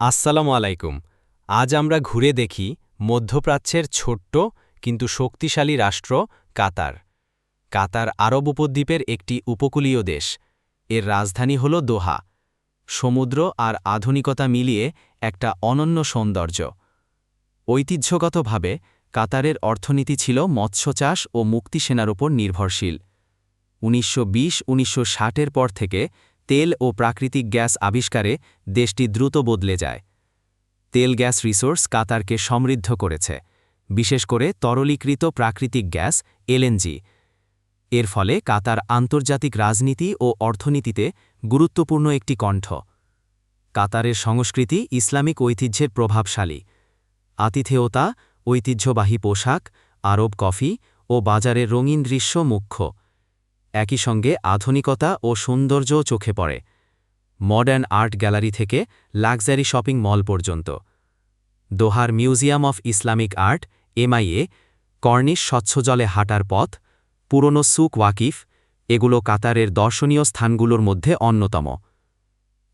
আসসালামু আলাইকুম। আজ আমরা ঘুরে দেখি মধ্যপ্রাচ্যের ছোট্ট কিন্তু শক্তিশালী রাষ্ট্র কাতার। কাতার আরব উপদ্বীপের একটি উপকূলীয় দেশ। এর রাজধানী হল দোহা। সমুদ্র আর আধুনিকতা মিলিয়ে একটা অনন্য সৌন্দর্য। ঐতিহ্যগতভাবে কাতারের অর্থনীতি ছিল মৎস্য চাষ ও মুক্তিসেনার উপর নির্ভরশীল। উনিশশো বিশ, উনিশশো ষাটের পর থেকে তেল ও প্রাকৃতিক গ্যাস আবিষ্কারে দেশটি দ্রুত বদলে যায়। তেল গ্যাস রিসোর্স কাতারকে সমৃদ্ধ করেছে, বিশেষ করে তরলীকৃত প্রাকৃতিক গ্যাস এলএনজি এর ফলে কাতার আন্তর্জাতিক রাজনীতি ও অর্থনীতিতে গুরুত্বপূর্ণ একটি কণ্ঠ। কাতারের সংস্কৃতি ইসলামিক ঐতিহ্যের প্রভাবশালী। আতিথেয়তা, ঐতিহ্যবাহী পোশাক, আরব কফি ও বাজারের রঙিন দৃশ্য মুখ্য। একই সঙ্গে আধুনিকতা ও সৌন্দর্যও চোখে পড়ে। মডার্ন আর্ট গ্যালারি থেকে লাক্সারি শপিং মল পর্যন্ত। দোহার museum of Islamic art, MIA, corniche স্বচ্ছ জলে হাঁটার পথ, পুরনো সুক ওয়াকিফ, এগুলো কাতারের দর্শনীয় স্থানগুলোর মধ্যে অন্যতম।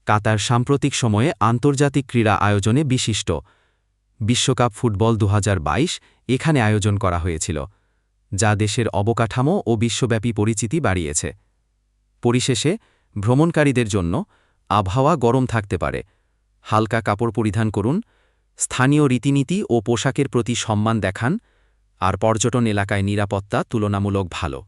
কাতার সাম্প্রতিক সময়ে আন্তর্জাতিক ক্রীড়া আয়োজনে বিশিষ্ট। বিশ্বকাপ ফুটবল দু হাজার বাইশ এখানে আয়োজন করা হয়েছিল। যা দেশের অবকাঠামো ও বিশ্বব্যাপী পরিচিতি বাড়িয়েছে। পরিশেষে, ভ্রমণকারীদের জন্য আবহাওয়া গরম থাকতে পারে। হালকা কাপড় পরিধান করুন, স্থানীয় রীতিনীতি ও পোশাকের প্রতি সম্মান দেখান, আর পর্যটন এলাকায় নিরাপত্তা তুলনামূলক ভালো।